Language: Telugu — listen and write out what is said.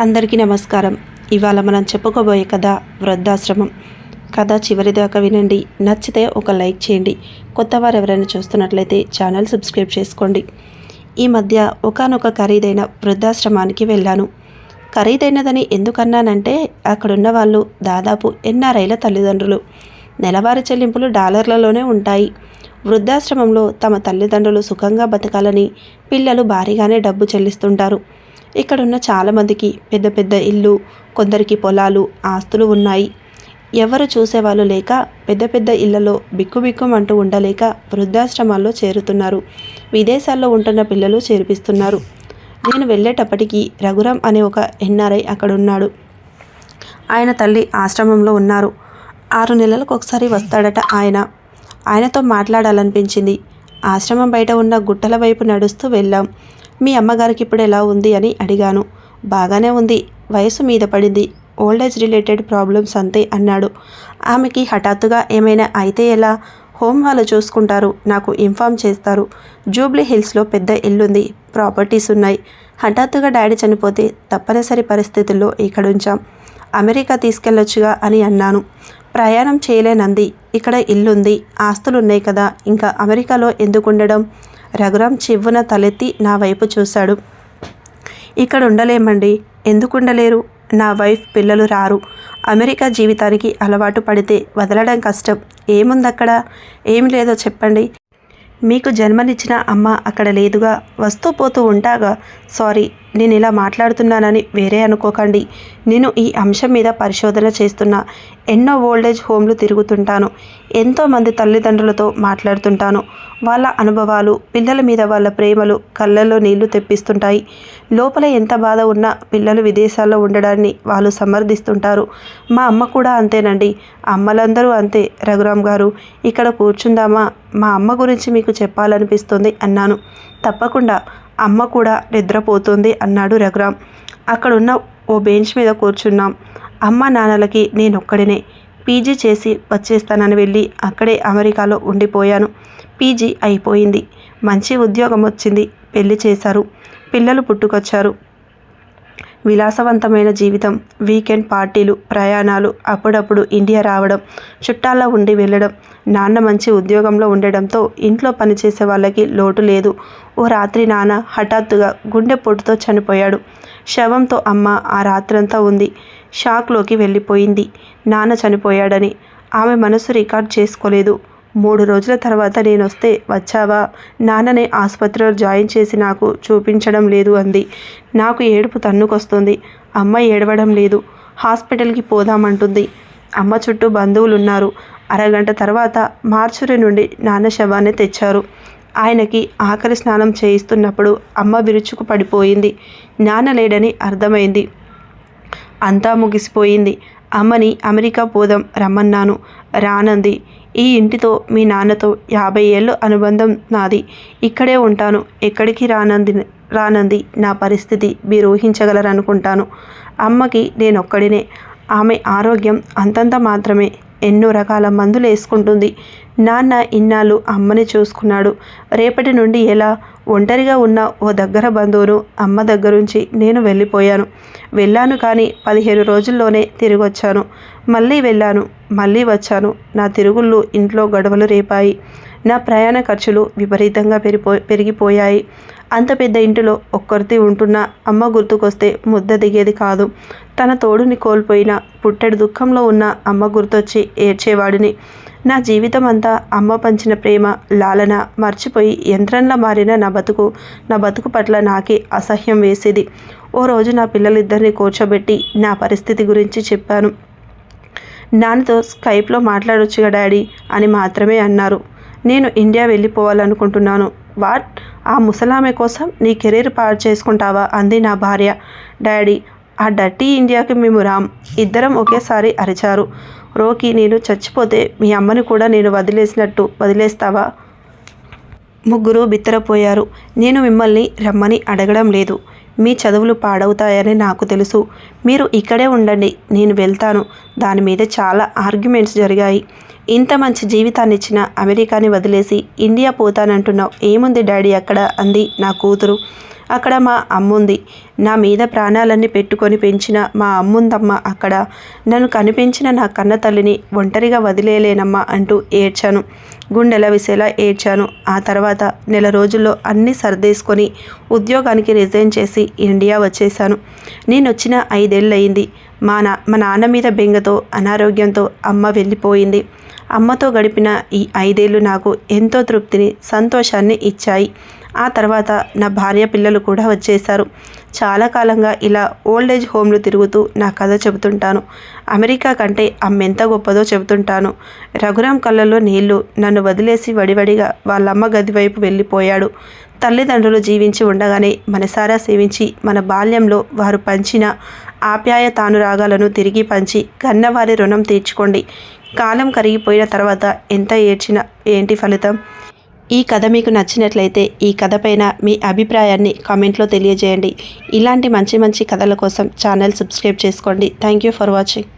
అందరికీ నమస్కారం. ఇవాళ మనం చెప్పుకోబోయే కథ వృద్ధాశ్రమం. కథ చివరిదాకా వినండి. నచ్చితే ఒక లైక్ చేయండి. కొత్త వారు ఎవరైనా చూస్తున్నట్లయితే ఛానల్ సబ్స్క్రైబ్ చేసుకోండి. ఈ మధ్య ఒకానొక ఖరీదైన వృద్ధాశ్రమానికి వెళ్ళాను. ఖరీదైనదని ఎందుకన్నానంటే అక్కడున్న వాళ్ళు దాదాపు ఎన్ఆర్ఐల తల్లిదండ్రులు. నెలవారీ చెల్లింపులు డాలర్లలోనే ఉంటాయి. వృద్ధాశ్రమంలో తమ తల్లిదండ్రులు సుఖంగా బతకాలని పిల్లలు భారీగానే డబ్బు చెల్లిస్తుంటారు. ఇక్కడ ఉన్న చాలామందికి పెద్ద పెద్ద ఇల్లు కొందరికి పొలాలు ఆస్తులు ఉన్నాయి. ఎవరు చూసేవాళ్ళు లేక పెద్ద పెద్ద ఇళ్ళలో బిక్కుబిక్కుమంటూ ఉండలేక వృద్ధాశ్రమాల్లో చేరుతున్నారు. విదేశాల్లో ఉంటున్న పిల్లలు చేర్పిస్తున్నారు. నేను వెళ్ళేటప్పటికీ రఘురాం అనే ఒక ఎన్ఆర్ఐ అక్కడున్నాడు. ఆయన తల్లి ఆశ్రమంలో ఉన్నారు. ఆరు నెలలకు ఒకసారి వస్తాడట ఆయన. ఆయనతో మాట్లాడాలనిపించింది. ఆశ్రమం బయట ఉన్న గుట్టల వైపు నడుస్తూ వెళ్ళాం. మీ అమ్మగారికి ఇప్పుడు ఎలా ఉంది అని అడిగాను. బాగానే ఉంది. వయసు మీద పడింది. ఓల్డేజ్ రిలేటెడ్ ప్రాబ్లమ్స్ అంతే అన్నాడు. ఆమెకి హఠాత్తుగా ఏమైనా అయితే ఎలా? హోమ్ వాళ్ళు చూసుకుంటారు. నాకు ఇన్ఫామ్ చేస్తారు. జూబ్లీ హిల్స్లో పెద్ద ఇల్లుంది. ప్రాపర్టీస్ ఉన్నాయి. హఠాత్తుగా డాడీ చనిపోతే తప్పనిసరి పరిస్థితుల్లో ఇక్కడ ఉంచాం అమెరికా తీసుకెళ్ళొచ్చుగా అని అన్నాను. ప్రయాణం చేయలేనంది. ఇక్కడ ఇల్లుంది. ఆస్తులున్నాయి కదా. ఇంకా అమెరికాలో ఎందుకు ఉండడం రఘురాం చివ్వున తలెత్తి నా వైపు చూశాడు. ఇక్కడ ఉండలేమండి. ఎందుకు ఉండలేరు? నా వైఫ్ పిల్లలు రారు. అమెరికా జీవితానికి అలవాటు పడితే వదలడం కష్టం. ఏముందక్కడ? ఏమి లేదో చెప్పండి. మీకు జన్మనిచ్చిన అమ్మ అక్కడ లేదుగా. వస్తూ పోతూ ఉంటాగా. సారీ. నేను ఇలా మాట్లాడుతున్నానని వేరే అనుకోకండి. నేను ఈ అంశం మీద పరిశోధన చేస్తున్నా. ఎన్నో ఓల్డేజ్ హోమ్లు తిరుగుతుంటాను. ఎంతోమంది తల్లిదండ్రులతో మాట్లాడుతుంటాను. వాళ్ళ అనుభవాలు పిల్లల మీద వాళ్ళ ప్రేమలు కళ్ళల్లో నీళ్ళు తెప్పిస్తుంటాయి. లోపల ఎంత బాధ ఉన్నా పిల్లలు విదేశాల్లో ఉండడాన్ని వాళ్ళు సమర్థిస్తుంటారు. మా అమ్మ కూడా అంతేనండి. అమ్మలందరూ అంతే. రఘురామ్ గారు ఇక్కడ కూర్చుందామా? మా అమ్మ గురించి మీకు చెప్పాలనిపిస్తుంది అన్నాను. తప్పకుండా. అమ్మ కూడా నిద్రపోతుంది అన్నాడు రఘురామ్. అక్కడున్న ఓ బెంచ్ మీద కూర్చున్నాం. అమ్మ నాన్నలకి నేనొక్కడినే. పీజీ చేసి వచ్చేస్తానని వెళ్ళి అక్కడే అమెరికాలో ఉండిపోయాను. పీజీ అయిపోయింది. మంచి ఉద్యోగం వచ్చింది పెళ్ళి చేశారు. పిల్లలు పుట్టుకొచ్చారు. విలాసవంతమైన జీవితం వీకెండ్ పార్టీలు ప్రయాణాలు అప్పుడప్పుడు ఇండియా రావడం చుట్టాల్లో ఉండి వెళ్ళడం నాన్న మంచి ఉద్యోగంలో ఉండడంతో ఇంట్లో పనిచేసే వాళ్ళకి లోటు లేదు. ఓ రాత్రి నాన్న హఠాత్తుగా గుండె పొట్టుతో చనిపోయాడు. శవంతో అమ్మ ఆ రాత్రంతా ఉంది. షాక్లోకి వెళ్ళిపోయింది. నాన్న చనిపోయాడని ఆమె మనసు రికార్డ్ చేసుకోలేదు. మూడు రోజుల తర్వాత నేను వస్తే వచ్చావా? నాన్నని ఆసుపత్రిలో జాయిన్ చేసి నాకు చూపించడం లేదు అంది. నాకు ఏడుపు తన్నుకొస్తుంది. అమ్మ ఏడవడం లేదు. హాస్పిటల్కి పోదామంటుంది. అమ్మ చుట్టూ బంధువులు ఉన్నారు అరగంట తర్వాత మార్చురి నుండి నాన్న శవాన్ని తెచ్చారు. ఆయనకి ఆఖరి స్నానం చేయిస్తున్నప్పుడు అమ్మ విరుచుకు పడిపోయింది. నాన్న లేడని అర్థమైంది. అంతా ముగిసిపోయింది. అమ్మని అమెరికా పోదాం రమ్మన్నాను. రానంది ఈ ఇంటితో మీ నాన్నతో యాభై ఏళ్ళు అనుబంధం నాది. ఇక్కడే ఉంటాను. ఎక్కడికి రానంది రానంది? నా పరిస్థితి మీరు ఊహించగలరనుకుంటాను అమ్మకి నేనొక్కడినే. ఆమె ఆరోగ్యం అంతంత మాత్రమే. ఎన్నో రకాల మందులు వేసుకుంటుంది నాన్న ఇన్నాళ్ళు అమ్మని చూసుకున్నాడు. రేపటి నుండి ఎలా? ఒంటరిగా ఉన్న ఓ దగ్గర బంధువును అమ్మ దగ్గరుంచి నేను వెళ్ళిపోయాను. వెళ్ళాను కానీ పదిహేను రోజుల్లోనే తిరిగి వచ్చాను మళ్ళీ వెళ్ళాను మళ్ళీ వచ్చాను. నా తిరుగుళ్ళు ఇంట్లో గొడవలు రేపాయి. నా ప్రయాణ ఖర్చులు విపరీతంగా పెరిపో పెరిగిపోయాయి. అంత పెద్ద ఇంటిలో ఒక్కరితి ఉంటున్న అమ్మ గుర్తుకొస్తే ముద్ద దిగేది కాదు. తన తోడుని కోల్పోయిన పుట్టెడు దుఃఖంలో ఉన్న అమ్మ గుర్తొచ్చి ఏడ్చేవాడిని. నా జీవితం అంతా అమ్మ పంచిన ప్రేమ లాలన మర్చిపోయి యంత్రంలా మారిన నా బతుకు నా బతుకు పట్ల నాకే అసహ్యం వేసేది. ఓ రోజు నా పిల్లలిద్దరిని కూర్చోబెట్టి నా పరిస్థితి గురించి చెప్పాను. నాన్నతో స్కైప్లో మాట్లాడొచ్చుగా డాడీ అని మాత్రమే అన్నారు. నేను ఇండియా వెళ్ళిపోవాలనుకుంటున్నాను. వాట్? ఆ ముసలామె కోసం నీ కెరీర్ పాడు చేసుకుంటావా? అంది నా భార్య. డాడీ ఆ డర్టీ ఇండియాకి మేము రామ్. ఇద్దరం ఒకేసారి అరిచారు. రోకి నేను చచ్చిపోతే మీ అమ్మని కూడా నేను వదిలేసినట్టు వదిలేస్తావా? ముగ్గురు బిత్తరపోయారు. నేను మిమ్మల్ని రమ్మని అడగడం లేదు. మీ చదువులు పాడవుతాయని నాకు తెలుసు. మీరు ఇక్కడే ఉండండి నేను వెళ్తాను. దాని మీద చాలా ఆర్గ్యుమెంట్స్ జరిగాయి. ఇంత మంచి జీవితాన్ని ఇచ్చిన అమెరికాని వదిలేసి ఇండియా పోతానంటున్నావు. ఏముంది డాడీ అక్కడ? అంది నా కూతురు. అక్కడ మా అమ్ముంది. నా మీద ప్రాణాలన్నీ పెట్టుకొని పెంచిన మా అమ్ముందమ్మ అక్కడ. నన్ను కనిపించిన నా కన్న తల్లిని ఒంటరిగా వదిలేయలేనమ్మా అంటూ ఏడ్చాను. గుండెల విసేలా ఏడ్చాను. ఆ తర్వాత నెల రోజుల్లో అన్నీ సర్దేసుకొని ఉద్యోగానికి రిజైన్ చేసి ఇండియా వచ్చేసాను నేను వచ్చిన ఐదేళ్ళయింది. మా నా మా నాన్న మీద బెంగతో అనారోగ్యంతో అమ్మ వెళ్ళిపోయింది. అమ్మతో గడిపిన ఈ ఐదేళ్ళు నాకు ఎంతో తృప్తిని సంతోషాన్ని ఇచ్చాయి. ఆ తర్వాత నా భార్య పిల్లలు కూడా వచ్చేశారు. చాలా కాలంగా ఇలా ఓల్డ్ ఏజ్ హోమ్లు తిరుగుతూ నా కథ చెబుతుంటాను. అమెరికా కంటే అమ్మెంత గొప్పదో చెబుతుంటాను. రఘురాం కళ్ళల్లో నీళ్ళు నన్ను వదిలేసి వడివడిగా వాళ్ళమ్మ గది వైపు వెళ్ళిపోయాడు. తల్లిదండ్రులు జీవించి ఉండగానే మనసారా సేవించి మన బాల్యంలో వారు పంచిన ఆప్యాయతానురాగాలను తిరిగి పంచి కన్నవారి రుణం తీర్చుకోండి. కాలం కరిగిపోయిన తర్వాత ఎంత ఏడ్చినా ఏంటి ఫలితం? ఈ కథ మీకు నచ్చినట్లయితే ఈ కథపైన మీ అభిప్రాయాన్ని కామెంట్లో తెలియజేయండి. ఇలాంటి మంచి మంచి కథల కోసం ఛానల్ సబ్స్క్రైబ్ చేసుకోండి. Thank you for watching.